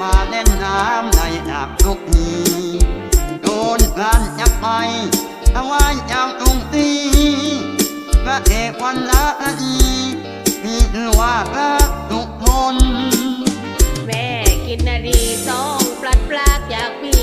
มาเล่นน้ำในอาบทุกทีโดนพลานจับไปทวายอย่างตรงตีพระเอกวันละอีมีชื่ว่าพะทุกคน แม่กินนาดีต้องปลัดปลากอยากมี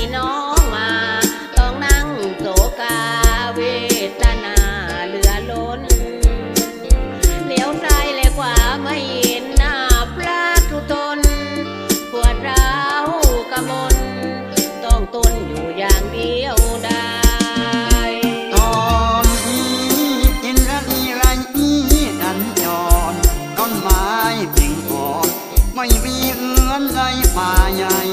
เอื้อนไรป่าใหญ่